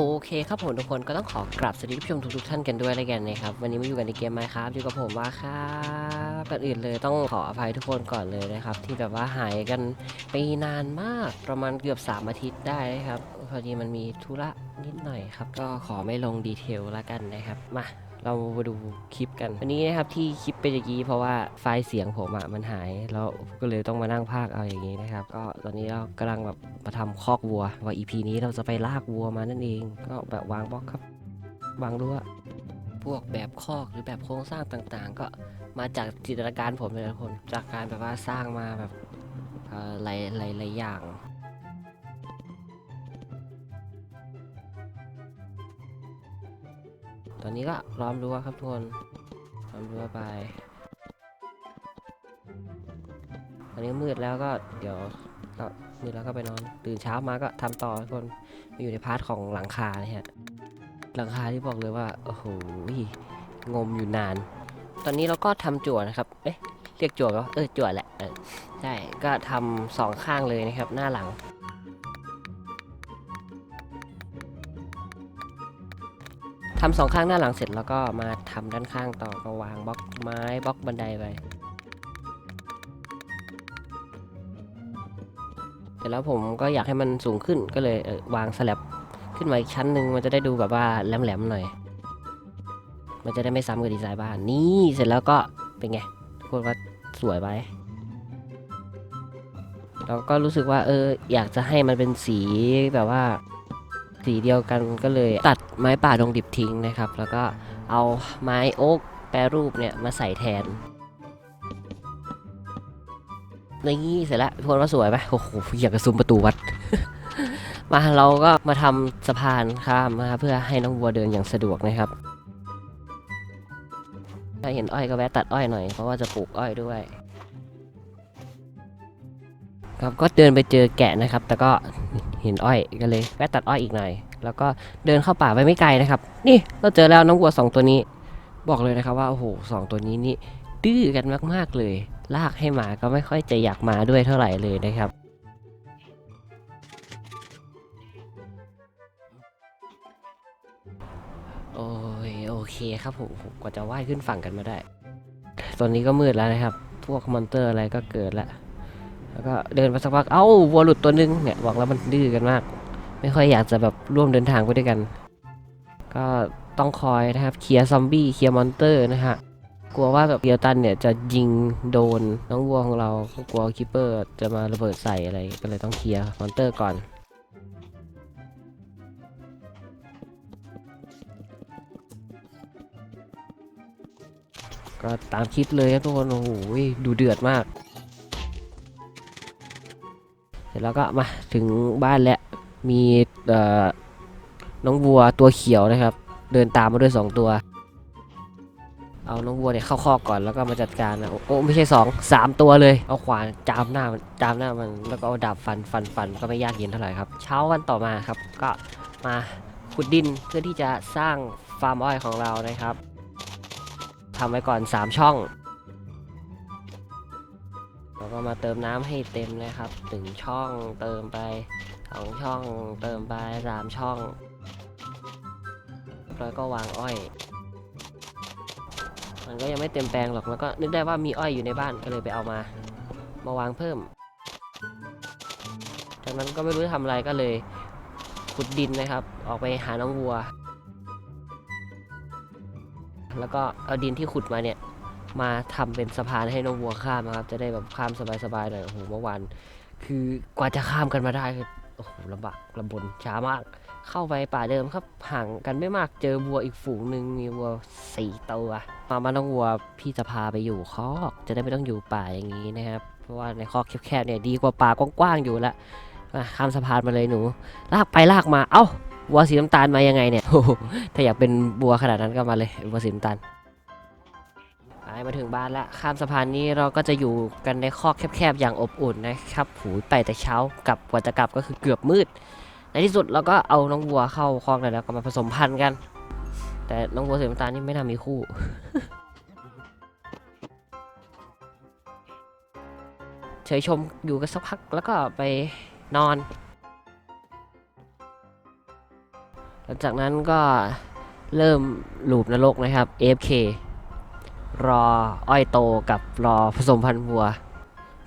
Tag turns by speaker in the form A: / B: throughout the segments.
A: โอเคครับผมทุกคนก็ต้องขอกราบสวัสดีผู้ชมทุกๆท่านกันด้วยแล้วกันนะครับวันนี้มาอยู่กันในเกมไมครับอยู่กับผมว่าครับก่อนอื่นเลยต้องขออภัยทุกคนก่อนเลยนะครับ ที่แบบว่าหายกันไปนานมากประมาณเกือบ 3 อาทิตย์ได้นะครับพอดีมันมีธุระนิดหน่อยครับ ก็ขอไม่ลงดีเทลแล้วกันนะครับมา เรามาดูคลิปกันวันนี้นะครับที่คลิปเป็นอย่างนี้เพราะว่าไฟล์เสียงผมอะมันหาย แล้วก็เลยต้องมานั่งพากเอาอย่างนี้นะครับ ก็ตอนนี้เรากำลังแบบมาทำคอกวัว ว่า EP นี้เราจะไปลากวัวมานั่นเอง ก็แบบวางบล็อกครับ วางรั้วพวกแบบคอกหรือแบบโครงสร้างต่างๆ ก็มาจากจินตนาการผมเลยนะทุกคนจากการแบบว่าสร้างมาแบบหลายหลายหลายอย่าง ตอนนี้ก็ล้อมรั้วครับทุกคนล้อมรั้วไปตอนนี้มืดแล้วก็เดี๋ยวก็มืดแล้วก็ไปนอนตื่นเช้ามาก็ทำต่อทุกคนมาอยู่ในพาร์ทของหลังคาเนี่ยฮะหลังคาที่บอกเลยว่าโอ้โหงมอยู่นาน ตอนนี้เราก็ทำจั่วนะครับเอ๊ะเรียกจั่วก็เออจั่วแหละใช่ก็ทำสองข้างเลยนะครับ หน้าหลัง ทำสองข้างหน้าหลังเสร็จแล้วก็มาทำด้านข้างต่อก็วางบล็อกไม้บล็อกบันไดไปเสร็จแล้วผมก็อยากให้มันสูงขึ้นก็เลยเออวางสลับขึ้นมาอีกชั้นหนึ่งมันจะได้ดูแบบว่าแหลมๆหน่อย มันจะได้ไม่ซ้ำกับดีไซน์บ้านนี่เสร็จแล้วก็เป็นไงทุกคนว่าสวยไหมแล้วก็รู้สึกว่าเอออยากจะให้มันเป็นสีแบบว่า สีเดียวกันก็เลย ตัดไม้ป่าดงดิบทิ้งนะครับ แล้วก็เอาไม้โอ๊กแปรรูปเนี่ยมาใส่แทนนี่เสร็จแล้วทุกคนว่าสวยไหมโอ้โหอยากจะซุมประตูวัด มาเราก็มาทำสะพานข้ามมาเพื่อให้น้องวัวเดินอย่างสะดวกนะครับถ้าเห็นอ้อยก็แวะตัดอ้อยหน่อยเพราะว่าจะปลูกอ้อยด้วย ครับก็เดินไปเจอแกะนะครับ แต่ก็ เห็นอ้อยก็เลยแวะตัดอ้อยอีกหน่อย แล้วก็เดินเข้าป่าไปไม่ไกลนะครับ นี่เราเจอแล้วน้องวัวสองตัวนี้ บอกเลยนะครับว่าโอ้โหสองตัวนี้นี่ดื้อกันมากๆเลย ลากให้มาก็ไม่ค่อยจะอยากมาด้วยเท่าไหร่เลยนะครับโอ้ยโอเคครับผมผมกว่าจะว่ายขึ้นฝั่งกันมาได้ ตอนนี้ก็มืดแล้วนะครับ พวกมอนเตอร์อะไรก็เกิดแล้ว แล้วก็เดินไปสักพัก เอ้าวัวหลุดตัวนึงเนี่ยบอกแล้วมันดื้อกันมาก ไม่ค่อยอยากจะแบบร่วมเดินทางไปด้วยกัน ก็ต้องคอยนะครับเคลียร์ซอมบี้เคลียร์มอนเตอร์นะฮะกลัวว่าแบบเกียวตันเนี่ยจะยิงโดนน้องวัวของเราก็กลัวคิปเปอร์จะมาระเบิดใส่อะไรก็เลยต้องเคลียร์มอนเตอร์ก่อน ก็ตามคลิปเลยครับทุกคนโอ้โหดูเดือดมาก ร็จแล้วก็มาถึงบ้านแล้วมีน้องวัวตัวเขียวนะครับ เดินตามมาด้วย 2 ตัว เอาน้องวัวเนี่ยเข้าคอกก่อนแล้วก็มาจัดการนะโอ้โอ้ไม่ใช่2 3 ตัวเลยเอาขวานจามหน้ามันจามหน้ามันแล้วก็เอาดาบฟันฟันฟันก็ไม่ยากเย็นเท่าไหร่ครับเช้าวันต่อมาครับ ก็มาขุดดินเพื่อที่จะสร้างฟาร์มอ้อยของเรานะครับทำไว้ก่อน 3 ช่อง แล้วก็มาเติมน้ำให้เต็มนะครับหนึ่งช่องเติมไปสองช่องเติมไปสามช่อง แล้วก็วางอ้อย มันก็ยังไม่เต็มแปลงหรอกแล้วก็นึกได้ว่ามีอ้อยอยู่ในบ้านก็เลยไปเอามา มาวางเพิ่ม จากนั้นก็ไม่รู้จะทำอะไรก็เลยขุดดินนะครับ ออกไปหาน้องวัว แล้วก็เอาดินที่ขุดมาเนี่ย มาทำเป็นสะพานให้น้องวัวข้ามนะครับ จะได้แบบข้ามสบายๆหน่อยโอ้โหเมื่อวานคือกว่าจะข้ามกันมาได้คือโอ้โหลำบากลำบนช้ามาก เข้าไปป่าเดิมครับห่างกันไม่มากเจอวัวอีกฝูงหนึ่งมีวัวสี่ตัวมาบ้าน้องวัวพี่จะพาไปอยู่คอกจะได้ไม่ต้องอยู่ป่าอย่างนี้นะครับ เพราะว่าในคอกแคบๆเนี่ยดีกว่าป่ากว้างๆอยู่ละข้ามสะพานมาเลยหนู ลากไปลากมาเอ้าวัวสีน้ำตาลมายังไงเนี่ยโอ้โหถ้าอยากเป็นวัวขนาดนั้นก็มาเลยวัวสีน้ำตาล มาถึงบ้านแล้วข้ามสะพานนี้เราก็จะอยู่กันในคอกแคบๆอย่างอบอุ่นนะครับหูไปแต่เช้ากลับกว่าจะกลับก็คือเกือบมืด ในที่สุดเราก็เอาน้องวัวเข้าคอกแล้วก็มาผสมพันธุ์กัน แต่น้องวัวสีน้ำตาลนี่ไม่น่ามีคู่เฉยชมอยู่กันสักพักแล้วก็ไปนอน หลังจากนั้นก็เริ่มลูปนรกนะครับ AFK รออ้อยโตกับรอผสมพันธุ์วัว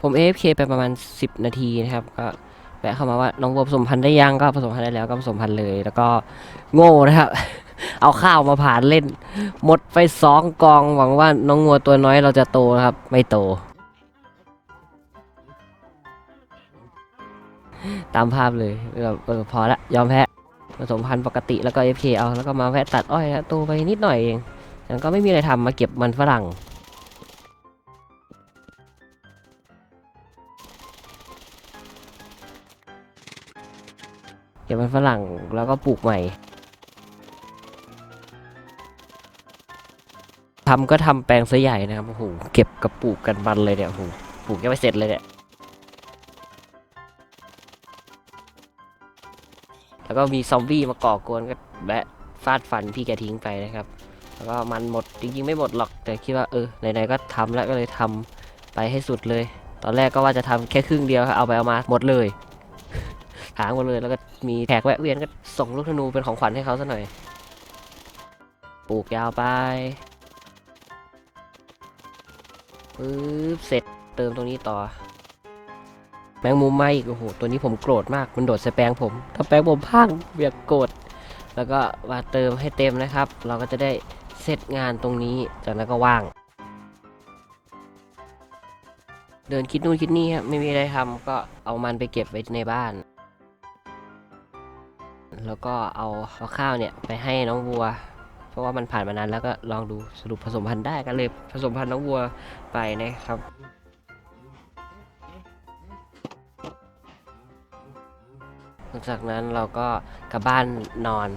A: ผม AFK ไปประมาณ 10 นาทีนะครับ ก็แวะเข้ามาว่าน้องวัวผสมพันธุ์ได้ยังก็ผสมพันธุ์ได้แล้วก็ผสมพันธุ์เลย แล้วก็โง่นะครับ เอาข้าวมาผ่านเล่น หมดไปสองกองหวังว่าน้องงัวตัวน้อยเราจะโตนะครับ ไม่โต ตามภาพเลยแบบเออพอละยอมแพ้ผสมพันธุ์ปกติแล้วก็ FK เอาแล้วก็มาแวะตัดอ้อยนะโตไปนิดหน่อยเอง แล้วก็ไม่มีอะไรทำมาเก็บมันฝรั่ง เก็บมันฝรั่งแล้วก็ปลูกใหม่ทำก็ทำแปลงซะใหญ่นะครับโอ้โหเก็บกับปลูกกันบันเลยเนี่ยโอ้โหปลูกยังไม่เสร็จเลยเนี่ยแล้วก็มีซอมบี้มาก่อกวนก็แบะฟาดฟันพี่แกทิ้งไปนะครับ แล้วก็มันหมดจริงๆไม่หมดหรอกแต่คิดว่าเออไหนๆก็ทำแล้วก็เลยทำไปให้สุดเลย ตอนแรกก็ว่าจะทำแค่ครึ่งเดียวเอาไปเอามาหมดเลยถางหมดเลยแล้วก็มีแขกแวะเวียนก็ส่งลูกธนูเป็นของขวัญให้เขาซะหน่อยปลูกยาวไปปึ๊บเสร็จเติมตรงนี้ต่อ แมงมุมมาอีกโอ้โหตัวนี้ผมโกรธมากมันโดดใส่แปลงผมถ้าแปลงผมพังเบียกโกรธแล้วก็มาเติมให้เต็มนะครับ เราก็จะได้ เสร็จงานตรงนี้จากนั้นก็ว่าง เดินคิดนู่นคิดนี่ครับไม่มีอะไรทำก็เอามันไปเก็บไว้ในบ้าน แล้วก็เอาเอาข้าวเนี่ยไปให้น้องวัว เพราะว่ามันผ่านมานานแล้วก็ลองดูสรุปผสมพันธุ์ได้ก็เลยผสมพันธุ์น้องวัวไปนะครับหลังจากนั้นเราก็กลับบ้านนอน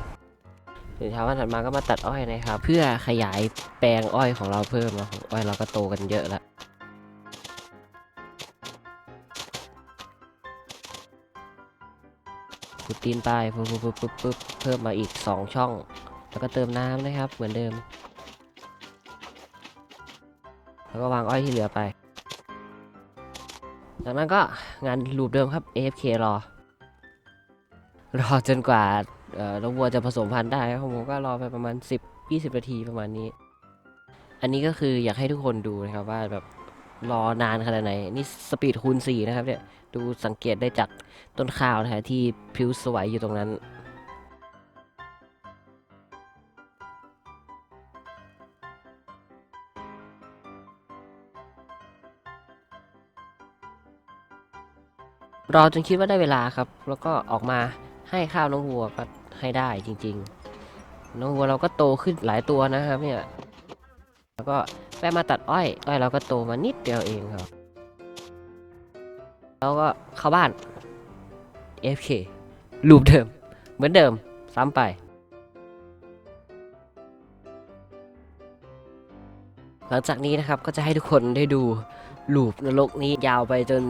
A: ตื่นเช้าวันถัดมาก็มาตัดอ้อยนะครับ เพื่อขยายแปลงอ้อยของเราเพิ่มนะอ้อยเราก็โตกันเยอะแล้วขุดตีนไปปุ๊บปุ๊บปุ๊บปุ๊บปุ๊บเพิ่มมาอีก 2 ช่อง แล้วก็เติมน้ำนะครับ เหมือนเดิม แล้วก็วางอ้อยที่เหลือไป จากนั้นก็งานลูปเดิมครับ AFK รอ รอจนกว่า เอ่อน้องวัวจะผสมพันธุ์ได้ครับผมก็รอไปประมาณ 10 20นาทีประมาณนี้ อันนี้ก็คืออยากให้ทุกคนดูนะครับว่าแบบรอนานขนาดไหน นี่สปีดคูณ4นะครับเนี่ยดูสังเกตได้จากต้นข้าวนะฮะที่พิ้วสวยอยู่ตรงนั้นรอจนคิดว่าได้เวลาครับ แล้วก็ออกมาให้ข้าวน้องวัวก็ ให้ได้จริงๆ น้องวัวเราก็โตขึ้นหลายตัวนะครับเนี่ย แล้วก็แวะมาตัดอ้อย อ้อยเราก็โตมานิดเดียวเองครับ แล้วก็เข้าบ้าน FK ลูปเดิม เหมือนเดิม ซ้ำไป หลังจากนี้นะครับก็จะให้ทุกคนได้ดูลูปนรกนี้ยาวไปจน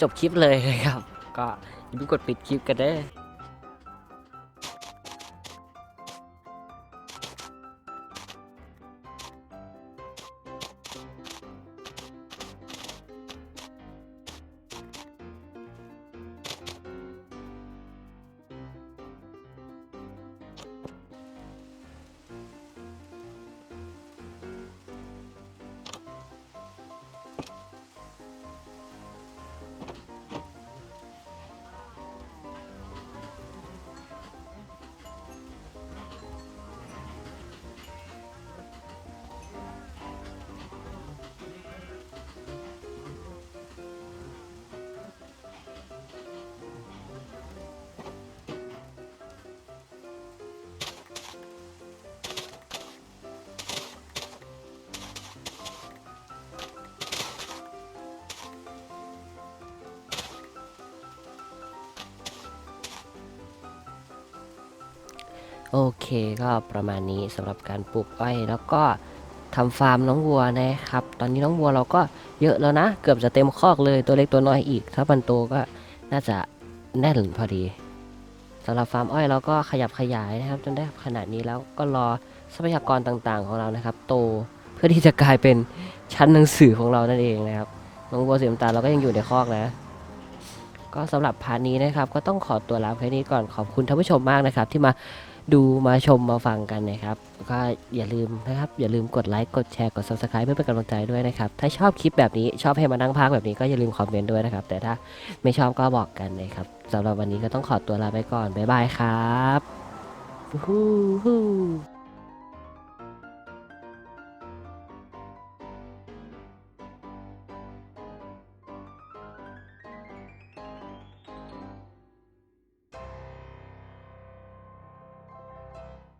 A: จบคลิปเลยนะครับ ก็อย่าเพิ่งกดปิดคลิปกันเด้ โอเคก็ประมาณนี้สำหรับการปลูกอ้อยแล้วก็ทำฟาร์มน้องวัวนะครับ ตอนนี้น้องวัวเราก็เยอะแล้วนะ เกือบจะเต็มคอกเลยตัวเล็กตัวน้อยอีก ถ้ามันโตก็น่าจะแน่นพอดีสำหรับฟาร์มอ้อยเราก็ขยับขยายนะครับ จนได้ขนาดนี้แล้วก็รอทรัพยากรต่างๆของเรานะครับ โตเพื่อที่จะกลายเป็นชั้นหนังสือของเรานั่นเองนะครับน้องวัวสีน้ำตาลเราก็ยังอยู่ในคอกนะก็สำหรับพาร์ทนี้นะครับ ก็ต้องขอตัวลาแค่นี้ก่อนขอบคุณท่านผู้ชมมากนะครับ ที่มา ดูมาชมมาฟังกันนะครับก็อย่าลืมนะครับ อย่าลืมกดไลค์กดแชร์กด subscribe เพื่อเป็นกำลังใจด้วยนะครับ ถ้าชอบคลิปแบบนี้ชอบให้มานั่งพักแบบนี้ก็อย่าลืมคอมเมนต์ด้วยนะครับ แต่ถ้าไม่ชอบก็บอกกันนะครับสำหรับวันนี้ก็ต้องขอตัวลาไปก่อนบ๊ายบายครับ